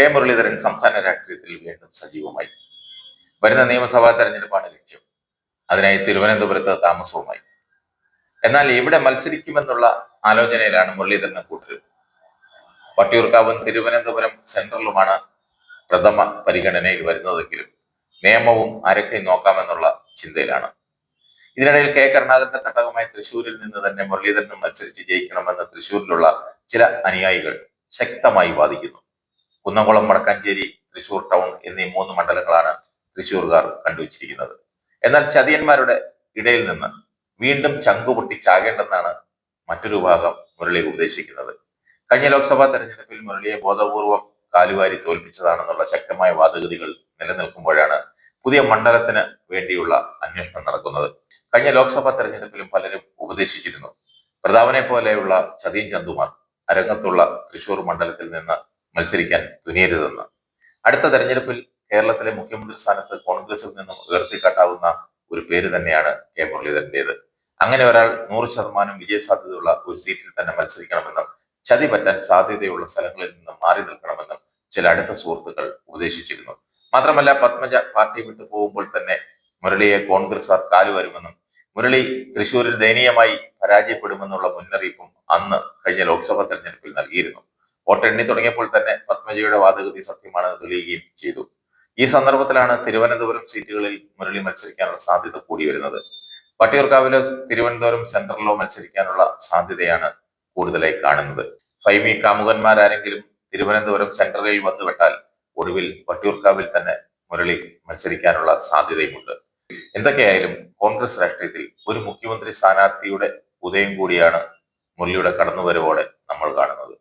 K Muraleedharan സംസ്ഥാന രാഷ്ട്രീയത്തിൽ വീണ്ടും സജീവമായി. വരുന്ന നിയമസഭാ തെരഞ്ഞെടുപ്പാണ് ലക്ഷ്യം. അതിനായി തിരുവനന്തപുരത്ത് താമസവുമായി. എന്നാൽ ഇവിടെ മത്സരിക്കുമെന്നുള്ള ആലോചനയിലാണ് മുരളീധരനെ കൂട്ടരും. വട്ടിയൂർക്കാവും തിരുവനന്തപുരം സെൻട്രലുമാണ് പ്രഥമ പരിഗണനയിൽ വരുന്നതെങ്കിലും നിയമവും ആരൊക്കെ നോക്കാമെന്നുള്ള ചിന്തയിലാണ്. ഇതിനിടയിൽ കെ കരുണാകരന്റെ തട്ടകമായി തൃശൂരിൽ നിന്ന് തന്നെ മുരളീധരനും മത്സരിച്ച് ജയിക്കണമെന്ന് തൃശൂരിലുള്ള ചില അനുയായികൾ ശക്തമായി വാദിക്കുന്നു. കുന്നംകുളം വടക്കാഞ്ചേരി തൃശൂർ ടൗൺ എന്നീ മൂന്ന് മണ്ഡലങ്ങളാണ് തൃശൂർകാർ കണ്ടുവച്ചിരിക്കുന്നത്. എന്നാൽ ചതിയന്മാരുടെ ഇടയിൽ നിന്ന് വീണ്ടും ചങ്കുപൊട്ടി ചാകേണ്ടെന്നാണ് മറ്റൊരു ഭാഗം മുരളി ഉപദേശിക്കുന്നത്. കഴിഞ്ഞ ലോക്സഭാ തെരഞ്ഞെടുപ്പിൽ മുരളിയെ ബോധപൂർവം കാലുവാരി തോൽപ്പിച്ചതാണെന്നുള്ള ശക്തമായ വാദഗതികൾ നിലനിൽക്കുമ്പോഴാണ് പുതിയ മണ്ഡലത്തിന് വേണ്ടിയുള്ള അന്വേഷണം നടക്കുന്നത്. കഴിഞ്ഞ ലോക്സഭാ തെരഞ്ഞെടുപ്പിലും പലരും ഉപദേശിച്ചിരുന്നു. പ്രതാപനെ പോലെയുള്ള ചതിയൻ ചന്തുമാർ അരങ്ങത്തുള്ള തൃശൂർ മണ്ഡലത്തിൽ നിന്ന് മത്സരിക്കാൻ തുനിയരുതെന്ന്. അടുത്ത തെരഞ്ഞെടുപ്പിൽ കേരളത്തിലെ മുഖ്യമന്ത്രി സ്ഥാനത്ത് കോൺഗ്രസിൽ നിന്നും ഉയർത്തിക്കാട്ടാവുന്ന ഒരു പേര് തന്നെയാണ് കെ മുരളീധരന്റേത് അങ്ങനെ ഒരാൾ നൂറ് ശതമാനം വിജയസാധ്യതയുള്ള ഒരു സീറ്റിൽ തന്നെ മത്സരിക്കണമെന്നും ചതി പറ്റാൻ സാധ്യതയുള്ള സ്ഥലങ്ങളിൽ നിന്നും മാറി നിൽക്കണമെന്നും ചില അടുത്ത സുഹൃത്തുക്കൾ ഉപദേശിച്ചിരുന്നു. മാത്രമല്ല പത്മജ പാർട്ടി വിട്ടു പോകുമ്പോൾ തന്നെ മുരളിയെ കോൺഗ്രസ് കാലുവരുമെന്നും മുരളി തൃശൂരിൽ ദയനീയമായി പരാജയപ്പെടുമെന്നുള്ള മുന്നറിയിപ്പും അന്ന് കഴിഞ്ഞ ലോക്സഭാ തെരഞ്ഞെടുപ്പിൽ നൽകിയിരുന്നു. വോട്ടെണ്ണി തുടങ്ങിയപ്പോൾ തന്നെ പത്മജിയുടെ വാദഗതി സത്യമാണെന്ന് തെളിയുകയും ചെയ്തു. ഈ സന്ദർഭത്തിലാണ് തിരുവനന്തപുരം സീറ്റുകളിൽ മുരളി മത്സരിക്കാനുള്ള സാധ്യത കൂടി വരുന്നത്. വട്ടിയൂർക്കാവിലോ തിരുവനന്തപുരം സെൻട്രലിലോ മത്സരിക്കാനുള്ള സാധ്യതയാണ് കൂടുതലായി കാണുന്നത്. ഫൈമി കാമുകന്മാരാരെങ്കിലും തിരുവനന്തപുരം സെൻട്രലിൽ വന്നുവിട്ടാൽ ഒടുവിൽ വട്ടിയൂർക്കാവിൽ തന്നെ മുരളി മത്സരിക്കാനുള്ള സാധ്യതയുമുണ്ട്. എന്തൊക്കെയായാലും കോൺഗ്രസ് രാഷ്ട്രീയത്തിൽ ഒരു മുഖ്യമന്ത്രി സ്ഥാനാർത്ഥിയുടെ ഉദയം കൂടിയാണ് മുരളിയുടെ കടന്നുവരവോടെ നമ്മൾ കാണുന്നത്.